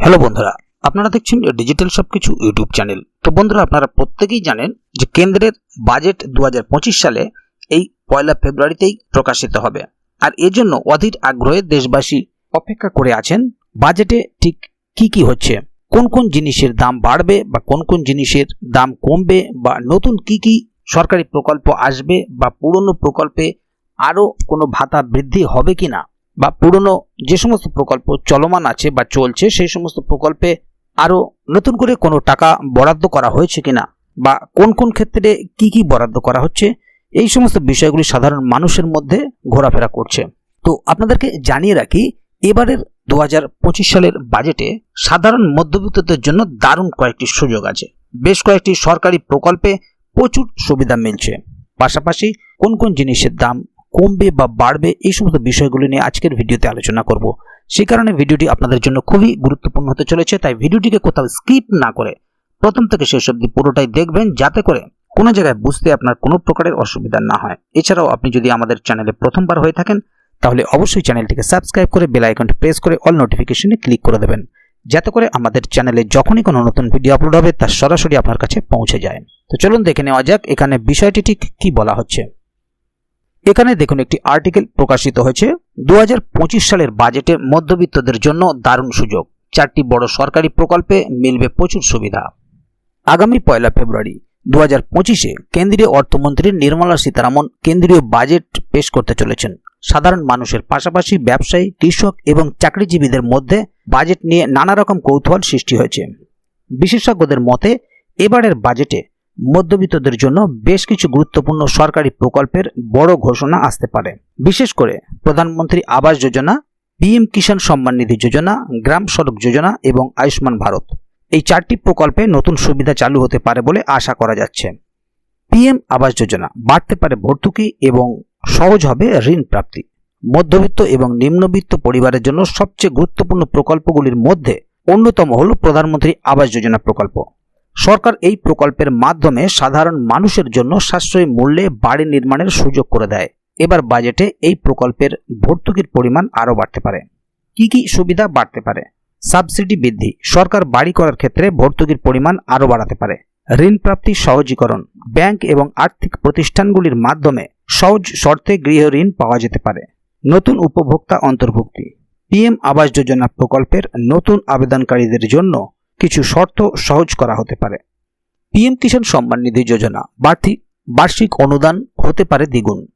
Hello বন্ধুরা, আপনারা দেখছেন ডিজিটাল সবকিছু ইউটিউব চ্যানেল তো বন্ধুরা, আপনারা প্রত্যেকেই জানেন যে কেন্দ্রের বাজেট দু হাজার পঁচিশ সালে এই পয়লা ফেব্রুয়ারিতেই প্রকাশিত হবে। আর এজন্য অধীর আগ্রহে দেশবাসী অপেক্ষা করে আছেন বাজেটে ঠিক কি কি হচ্ছে, কোন কোন জিনিসের দাম বাড়বে বা কোন কোন জিনিসের দাম কমবে বা নতুন কি কি সরকারি প্রকল্প আসবে বা পুরনো প্রকল্পে আরও কোনো ভাতা বৃদ্ধি হবে কিনা বা পুরনো যে সমস্ত প্রকল্প চলমান আছে বা চলছে, সেই সমস্ত প্রকল্পে আরও নতুন করে কোনো টাকা বরাদ্দ করা হয়েছে কিনা বা কোন কোন ক্ষেত্রে কি কি বরাদ্দ করা হচ্ছে, এই সমস্ত বিষয়গুলি সাধারণ মানুষের মধ্যে ঘোরাফেরা করছে। তো আপনাদেরকে জানিয়ে রাখি, এবারের দু হাজার পঁচিশ সালের বাজেটে সাধারণ মধ্যবিত্তদের জন্য দারুণ কয়েকটি সুযোগ আছে। বেশ কয়েকটি সরকারি প্রকল্পে প্রচুর সুবিধা মিলছে। পাশাপাশি কোন কোন জিনিসের দাম কমবে বা বাড়বে এই সমস্ত বিষয়গুলি নিয়ে আজকের ভিডিওতে আলোচনা করব। সেই কারণে ভিডিওটি আপনাদের জন্য খুবই গুরুত্বপূর্ণ হতে চলেছে, তাই ভিডিওটিকে কোথাও স্কিপ না করে প্রথম থেকে শেষ অবধি পুরোটাই দেখবেন, যাতে করে কোনো জায়গায় বুঝতে আপনার কোনো প্রকারের অসুবিধা না হয়। এছাড়াও আপনি যদি আমাদের চ্যানেলে প্রথমবার হয়ে থাকেন, তাহলে অবশ্যই চ্যানেলটিকে সাবস্ক্রাইব করে বেল আইকনটি প্রেস করে অল নোটিফিকেশনে ক্লিক করে দেবেন, যাতে করে আমাদের চ্যানেলে যখনই কোনো নতুন ভিডিও আপলোড হবে, তা সরাসরি আপনার কাছে পৌঁছে যায়। তো চলুন দেখে নেওয়া যাক, এখানে বিষয়টি ঠিক কি বলা হচ্ছে। এখানে দেখুন একটি আর্টিকেল প্রকাশিত হয়েছে। দুহাজার পঁচিশ সালের বাজেটে মধ্যবিত্তদের জন্য দারুণ সুযোগ। চারটি বড় সরকারি প্রকল্পে মিলবে প্রচুর সুবিধা। আগামী পয়লা ফেব্রুয়ারি দু হাজার পঁচিশে কেন্দ্রীয় অর্থমন্ত্রী নির্মলা সীতারামন কেন্দ্রীয় বাজেট পেশ করতে চলেছেন। সাধারণ মানুষের পাশাপাশি ব্যবসায়ী, কৃষক এবং চাকরিজীবীদের মধ্যে বাজেট নিয়ে নানা রকম কৌতূহল সৃষ্টি হয়েছে। বিশেষজ্ঞদের মতে, এবারের বাজেটে মধ্যবিত্তদের জন্য বেশ কিছু গুরুত্বপূর্ণ সরকারি প্রকল্পের বড় ঘোষণা আসতে পারে। বিশেষ করে প্রধানমন্ত্রী আবাস যোজনা, পিএম কিষাণ সম্মান নিধি যোজনা, গ্রাম সড়ক যোজনা এবং আয়ুষ্মান ভারত। এই চারটি প্রকল্পে নতুন সুবিধা চালু হতে পারে বলে আশা করা যাচ্ছে। পিএম আবাস যোজনা বাড়তে পারে ভর্তুকি এবং সহজ হবে ঋণ প্রাপ্তি। মধ্যবিত্ত এবং নিম্নবিত্ত পরিবারের জন্য সবচেয়ে গুরুত্বপূর্ণ প্রকল্পগুলির মধ্যে অন্যতম হল প্রধানমন্ত্রী আবাস যোজনা প্রকল্প। সরকার এই প্রকল্পের মাধ্যমে সাধারণ মানুষের জন্য সাশ্রয়ী মূল্যে বাড়ি নির্মাণের সুযোগ করে দেয়। এবার বাজেটে এই প্রকল্পের ভর্তুকির পরিমাণ আরও বাড়তে পারে। কি কি সুবিধা বাড়তে পারে? সাবসিডি বৃদ্ধি, সরকার বাড়ি করার ক্ষেত্রে ভর্তুকির পরিমাণ আরও বাড়াতে পারে। ঋণ প্রাপ্তি সহজীকরণ, ব্যাংক এবং আর্থিক প্রতিষ্ঠানগুলির মাধ্যমে সহজ শর্তে গৃহ ঋণ পাওয়া যেতে পারে। নতুন উপভোক্তা অন্তর্ভুক্তি, পিএম আবাস যোজনা প্রকল্পের নতুন আবেদনকারীদের জন্য কিছু শর্ত সহজ করা হতে পারে। পিএম কিষাণ সম্মান নিধি যোজনা বার্ষিক বার্ষিক অনুদান হতে পারে দ্বিগুণ।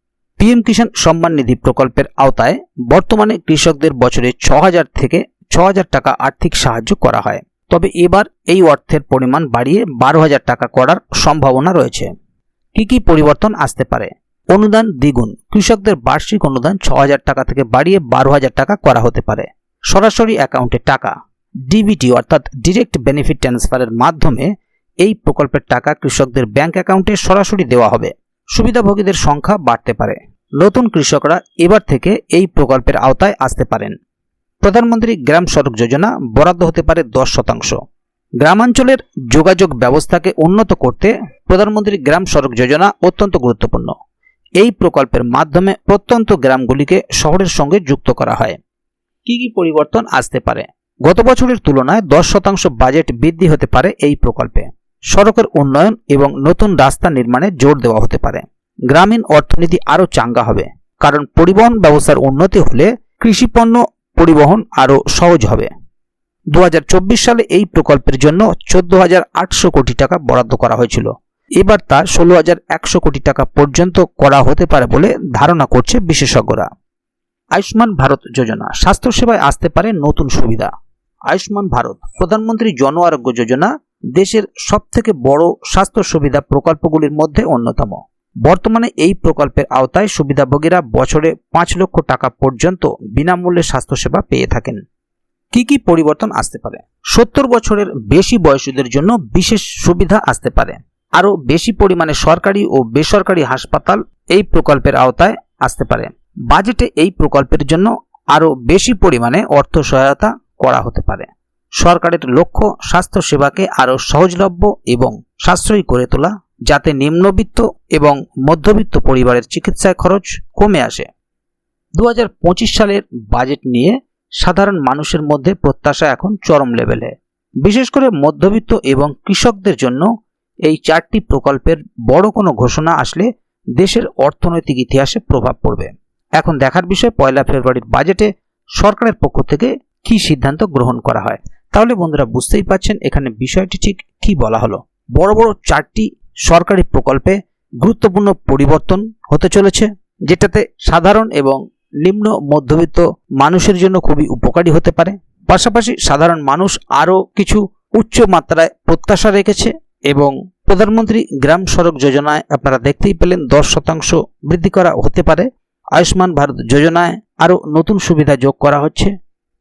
পিএম কিষাণ সম্মান নিধি প্রকল্পের আওতায় বর্তমানে কৃষকদের বছরে ছ হাজার থেকে ছ হাজার টাকা আর্থিক সাহায্য করা হয়। তবে এবার এই অর্থের পরিমাণ বাড়িয়ে বারো হাজার টাকা করার সম্ভাবনা রয়েছে। কি কি পরিবর্তন আসতে পারে? অনুদান দ্বিগুণ। কৃষকদের বার্ষিক অনুদান ছ হাজার টাকা থেকে বাড়িয়ে বারো হাজার টাকা করা হতে পারে। সরাসরি অ্যাকাউন্টে টাকা ডিবিটি অর্থাৎ ডিরেক্ট বেনিফিট ট্রান্সফারের মাধ্যমে এই প্রকল্পের টাকা কৃষকদের ব্যাংক অ্যাকাউন্টে সরাসরি দেওয়া হবে। সুবিধাভোগীদের সংখ্যা বাড়তে পারে। নতুন কৃষকরা এবার থেকে এই প্রকল্পের আওতায় আসতে পারেন। প্রধানমন্ত্রী গ্রাম সড়ক যোজনা বরাদ্দ হতে পারে দশ শতাংশ। গ্রামাঞ্চলের যোগাযোগ ব্যবস্থাকে উন্নত করতে প্রধানমন্ত্রী গ্রাম সড়ক যোজনা অত্যন্ত গুরুত্বপূর্ণ। এই প্রকল্পের মাধ্যমে প্রত্যন্ত গ্রামগুলিকে শহরের সঙ্গে যুক্ত করা হয়। কি কি পরিবর্তন আসতে পারে? গত বছরের তুলনায় দশ শতাংশ বাজেট বৃদ্ধি হতে পারে এই প্রকল্পে। সড়কের উন্নয়ন এবং নতুন রাস্তা নির্মাণে জোর দেওয়া হতে পারে। গ্রামীণ অর্থনীতি আরও চাঙ্গা হবে, কারণ পরিবহন ব্যবস্থার উন্নতি হলে কৃষিপণ্য পরিবহন আরও সহজ হবে। দু হাজার চব্বিশ সালে এই প্রকল্পের জন্য চোদ্দ হাজার আটশো কোটি টাকা বরাদ্দ করা হয়েছিল। এবার তা ষোলো হাজার একশো কোটি টাকা পর্যন্ত করা হতে পারে বলে ধারণা করছে বিশেষজ্ঞরা। আয়ুষ্মান ভারত যোজনা স্বাস্থ্যসেবায় আসতে পারে নতুন সুবিধা। আয়ুষ্মান ভারত, প্রধানমন্ত্রী জন আরোগ্য যোজনা, দেশের সবথেকে বড় স্বাস্থ্য সুবিধা প্রকল্পগুলির মধ্যে অন্যতম। বর্তমানে এই প্রকল্পের আওতায় সুবিধাভোগীরা বছরে পাঁচ লক্ষ টাকা পর্যন্ত বিনামূল্যে স্বাস্থ্যসেবা পেয়ে থাকেন। কি কি পরিবর্তন আসতে পারে? সত্তর বছরের বেশি বয়সীদের জন্য বিশেষ সুবিধা আসতে পারে। আরও বেশি পরিমাণে সরকারি ও বেসরকারি হাসপাতাল এই প্রকল্পের আওতায় আসতে পারে। বাজেটে এই প্রকল্পের জন্য আরও বেশি পরিমাণে অর্থ সহায়তা করা হতে পারে। সরকারের লক্ষ্য স্বাস্থ্য সেবাকে আরও সহজলভ্য এবং সাশ্রয়ী করে তোলা, যাতে নিম্নবিত্ত এবং মধ্যবিত্ত পরিবারের চিকিৎসায় খরচ কমে আসে। দু হাজার পঁচিশ সালের বাজেট নিয়ে সাধারণ মানুষের মধ্যে প্রত্যাশা এখন চরম লেভেলে। বিশেষ করে মধ্যবিত্ত এবং কৃষকদের জন্য এই চারটি প্রকল্পের বড় কোনো ঘোষণা আসলে দেশের অর্থনৈতিক ইতিহাসে প্রভাব পড়বে। এখন দেখার বিষয় পয়লা ফেব্রুয়ারির বাজেটে সরকারের পক্ষ থেকে কি সিদ্ধান্ত গ্রহণ করা হয়? তাহলে বন্ধুরা বুঝতেই পাচ্ছেন এখানে বিষয়টি ঠিক কি বলা হলো। বড় বড় চারটি সরকারি প্রকল্পে গুরুত্বপূর্ণ পরিবর্তন হতে চলেছে, যেটাতে সাধারণ এবং নিম্ন মধ্যবিত্ত মানুষের জন্য খুবই উপকারী হতে পারে। পাশাপাশি সাধারণ মানুষ আরও কিছু উচ্চ মাত্রায় প্রত্যাশা রেখেছে এবং প্রধানমন্ত্রী গ্রাম সড়ক যোজনায় আপনারা দেখতেই পেলেন দশ শতাংশ বৃদ্ধি করা হতে পারে। আয়ুষ্মান ভারত যোজনায় আরও নতুন সুবিধা যোগ করা হচ্ছে।